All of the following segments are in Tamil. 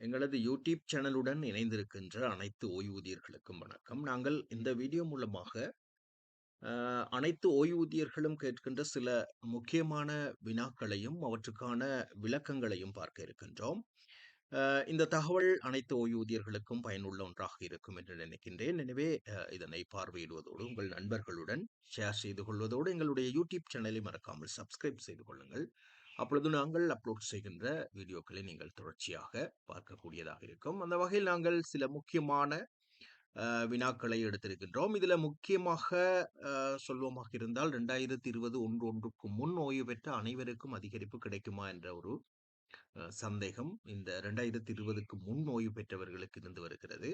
எங்களது யூடியூப் சேனலுடன் இணைந்திருக்கின்ற அனைத்து ஓய்வூதியர்களுக்கும் வணக்கம். நாங்கள் இந்த வீடியோ மூலமாக அனைத்து ஓய்வூதியர்களும் கேட்கின்ற சில முக்கியமான வினாக்களையும், அவற்றுக்கான விளக்கங்களையும் பார்க்க இருக்கின்றோம். இந்த தகவல் அனைத்து ஓய்வூதியர்களுக்கும் பயனுள்ள ஒன்றாக இருக்கும் என்று நினைக்கின்றேன். எனவே இதனை பார்வையிடுவதோடு, உங்கள் நண்பர்களுடன் ஷேர் செய்து கொள்வதோடு, எங்களுடைய யூடியூப் சேனலை மறக்காமல் சப்ஸ்கிரைப் செய்து கொள்ளுங்கள். அப்பொழுது நாங்கள் அப்லோட் செய்கின்ற வீடியோக்களை நீங்கள் தொடர்ச்சியாக பார்க்கக்கூடியதாக இருக்கும். அந்த வகையில் நாங்கள் சில முக்கியமான வினாக்களை எடுத்திருக்கின்றோம். இதில் முக்கியமாக சொல்வமாக இருந்தால் ரெண்டாயிரத்தி இருபது ஒன்று ஒன்றுக்கு முன் ஓய்வு பெற்ற அனைவருக்கும் அதிகரிப்பு கிடைக்குமா என்ற ஒரு சந்தேகம் இந்த 2020க்கு முன் ஓய்வு பெற்றவர்களுக்கு இருந்து வருகிறது.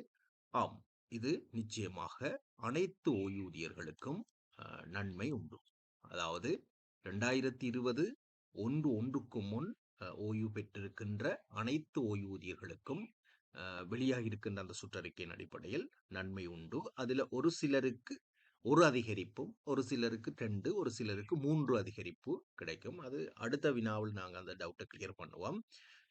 ஆம், இது நிச்சயமாக அனைத்து ஓய்வூதியர்களுக்கும் நன்மை உண்டு. அதாவது 2020 ஒன்று ஒன்றுக்கு முன் ஓய்வு பெற்றிருக்கின்ற அனைத்து ஓய்வூதியர்களுக்கும் வெளியாகி வெளியாகியிருக்கின்ற அந்த சுற்றறிக்கையின் அடிப்படையில் நன்மை உண்டு. அதில் ஒரு சிலருக்கு ஒரு அதிகரிப்பும், ஒரு சிலருக்கு ரெண்டு ஒரு சிலருக்கு மூன்று அதிகரிப்பு கிடைக்கும். அது அடுத்த வினாவில் நாங்கள் அந்த டவுட்டை கிளியர் பண்ணுவோம்.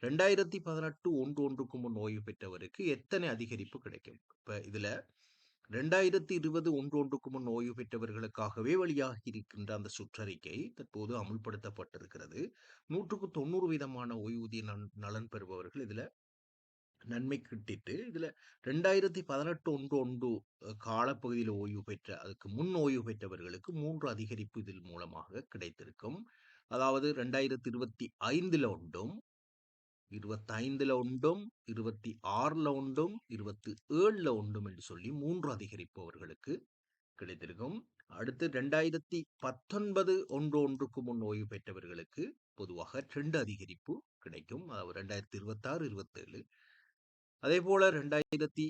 2018 ஒன்று ஒன்றுக்கு முன் ஓய்வு பெற்றவருக்கு எத்தனை அதிகரிப்பு கிடைக்கும்? இப்ப இதுல 2020 ஒன்று ஒன்றுக்கு முன் ஓய்வு பெற்றவர்களுக்காகவே வழியாக இருக்கின்ற அந்த சுற்றறிக்கை தற்போது அமுல்படுத்தப்பட்டிருக்கிறது. நூற்றுக்கு தொண்ணூறு விதமான ஓய்வூதிய நன் நலன் பெறுபவர்கள் இதுல நன்மை கிட்டிட்டு, இதுல 2018 ஒன்று ஒன்று காலப்பகுதியில் ஓய்வு பெற்ற அதுக்கு முன் ஓய்வு பெற்றவர்களுக்கு மூன்று அதிகரிப்பு இதில் மூலமாக கிடைத்திருக்கும். அதாவது 2025ல ஒன்றும், இருபத்தைந்தில் உண்டும் இருபத்தி ஆறில் உண்டும் இருபத்தி ஏழில் உண்டும் என்று சொல்லி மூன்று அதிகரிப்பவர்களுக்கு கிடைத்திருக்கும். அடுத்து ரெண்டாயிரத்தி பத்தொன்பது ஒன்று ஒன்றுக்கு முன் ஓய்வு பெற்றவர்களுக்கு பொதுவாக ரெண்டு அதிகரிப்பு கிடைக்கும். அதாவது ரெண்டாயிரத்தி இருபத்தாறு இருபத்தேழு. அதே போல ரெண்டாயிரத்தி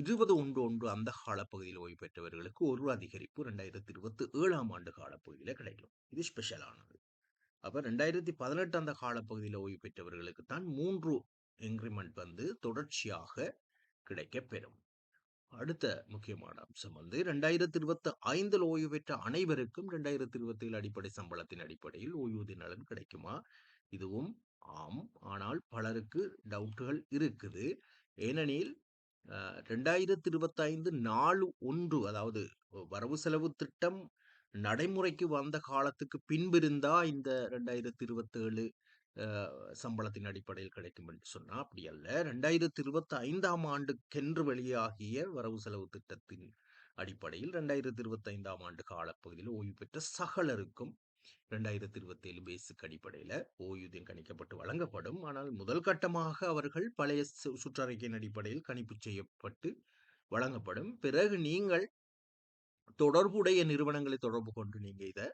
இருபது ஒன்று ஒன்று அந்த காலப்பகுதியில் ஓய்வு பெற்றவர்களுக்கு ஒரு அதிகரிப்பு ரெண்டாயிரத்தி இருபத்தி ஏழாம் ஆண்டு காலப்பகுதியில் கிடைக்கும். இது ஸ்பெஷலானது அப்ப 2018 அந்த காலப்பகுதியில் ஓய்வு பெற்றவர்களுக்கு தான் மூன்று இன்கிரிமெண்ட் வந்து தொடர்ச்சியாக கிடைக்கப்பெறும். அடுத்த முக்கியமான அம்சம் வந்து 2025ல் ஓய்வு பெற்ற அனைவருக்கும் 2027 அடிப்படை சம்பளத்தின் அடிப்படையில் ஓய்வூதிய நலன் கிடைக்குமா? இதுவும் ஆம். ஆனால் பலருக்கு டவுட்டுகள் இருக்குது. ஏனெனில் அ 2025 நாலு ஒன்று அதாவது வரவு செலவு திட்டம் நடைமுறைக்கு வந்த காலத்துக்கு பின்பு இருந்தா இந்த 2027 இருபத்தேழு சம்பளத்தின் அடிப்படையில் கிடைக்கும் என்று சொன்னா அப்படி அல்ல. 2025ஆம் ஆண்டுக்கென்று வெளியாகிய வரவு செலவு திட்டத்தின் அடிப்படையில் 2025ஆம் ஆண்டு காலப்பகுதியில் ஓய்வு பெற்ற சகலருக்கும் 2027 பேசிக் அடிப்படையில ஓய்வூதியம் கணிக்கப்பட்டு வழங்கப்படும். ஆனால் முதல் கட்டமாக அவர்கள் பழைய சு சுற்றறிக்கையின் அடிப்படையில் கணிப்பு செய்யப்பட்டு வழங்கப்படும். பிறகு நீங்கள் தொடர்புடைய நிறுவனங்களை தொடர்பு கொண்டு நீங்க இதை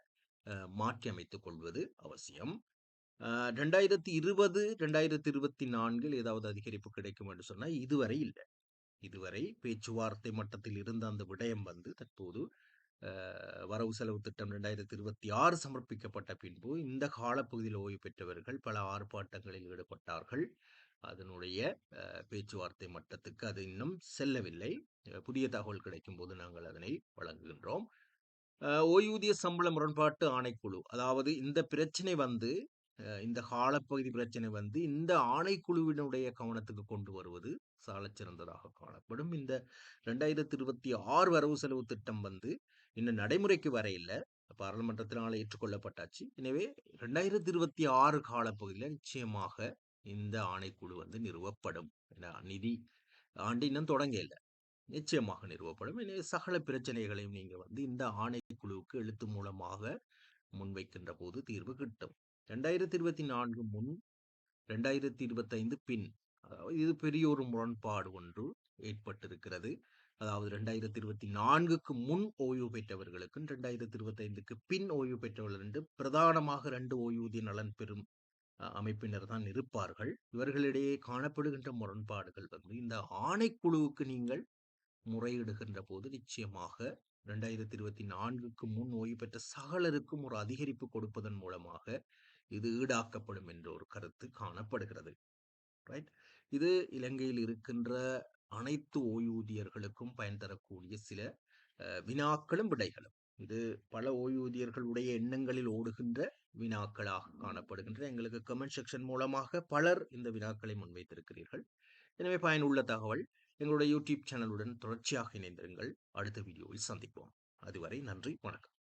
அ மாற்றி அமைத்துக் கொள்வது அவசியம். அ 2020, 2024ல் ஏதாவது அதிகரிப்பு கிடைக்கும் என்று சொன்னால் இதுவரை இல்லை இதுவரை பேச்சுவார்த்தை மட்டத்தில் இருந்த அந்த விடயம் வந்து தற்போது வரவு செலவு திட்டம் 2026 சமர்ப்பிக்கப்பட்ட பின்பு இந்த காலப்பகுதியில் ஓய்வு பெற்றவர்கள் பல ஆர்ப்பாட்டங்களில் ஈடுபட்டார்கள். அதனுடைய பேச்சுவார்த்தை மட்டத்துக்கு அது இன்னும் செல்லவில்லை. புதிய தகவல் கிடைக்கும் போது நாங்கள் அதனை வழங்குகின்றோம். ஓய்வூதிய சம்பள முரண்பாட்டு ஆணைக்குழு அதாவது இந்த பிரச்சனை வந்து இந்த காலப்பகுதி பிரச்சனை வந்து இந்த ஆணைக்குழுவினுடைய கவனத்துக்கு கொண்டு வருவது சாலச்சிறந்ததாக காணப்படும். இந்த 2026 வரவு செலவு திட்டம் வந்து இன்னும் நடைமுறைக்கு வர பாராளுமன்றத்தினால் ஏற்றுக்கொள்ளப்பட்டாச்சு. எனவே ரெண்டாயிரத்து இருபத்தி ஆறு காலப்பகுதியில் நிச்சயமாக இந்த ஆணைக்குழு வந்து நிறுவப்படும். நிதி ஆண்டு இன்னும் தொடங்க இல்லை நிச்சயமாக நிறுவப்படும். எனவே சகல பிரச்சனைகளையும் நீங்க வந்து இந்த ஆணைக்குழுவுக்கு எழுத்து மூலமாக முன்வைக்கின்ற போது தீர்வு கிட்டும். 2024 முன், 2025 பின் அதாவது இது பெரிய ஒரு முரண்பாடு ஒன்று ஏற்பட்டிருக்கிறது. அதாவது 2024க்கு முன் ஓய்வு பெற்றவர்களுக்கும், 2025க்கு பின் ஓய்வு பெற்றவர்கள் என்று பிரதானமாக ரெண்டு ஓய்வூதிய நலன் பெறும் அமைப்பினர் தான் இருப்பார்கள். இவர்களிடையே காணப்படுகின்ற முரண்பாடுகள் வந்து இந்த ஆணைக்குழுவுக்கு நீங்கள் முறையிடுகின்ற போது நிச்சயமாக 2024க்கு முன் ஓய்வு பெற்ற சகலருக்கும் ஒரு அதிகரிப்பு கொடுப்பதன் மூலமாக இது ஈடாக்கப்படும் என்ற ஒரு கருத்து காணப்படுகிறது. ரைட். இது இலங்கையில் இருக்கின்ற அனைத்து ஓய்வூதியர்களுக்கும் பயன் தரக்கூடிய சில வினாக்களும், விடைகளும். இது பல ஓய்வூதியர்களுடைய எண்ணங்களில் ஓடுகின்ற வினாக்களாக காணப்படுகின்ற எங்களுக்கு கமெண்ட் செக்ஷன் மூலமாக பலர் இந்த வினாக்களை முன்வைத்திருக்கிறீர்கள் எனவே பயனுள்ள தகவல். எங்களுடைய யூடியூப் சேனலுடன் தொடர்ச்சியாக இணைந்திருங்கள். அடுத்த வீடியோவில் சந்திப்போம். அதுவரை நன்றி வணக்கம்.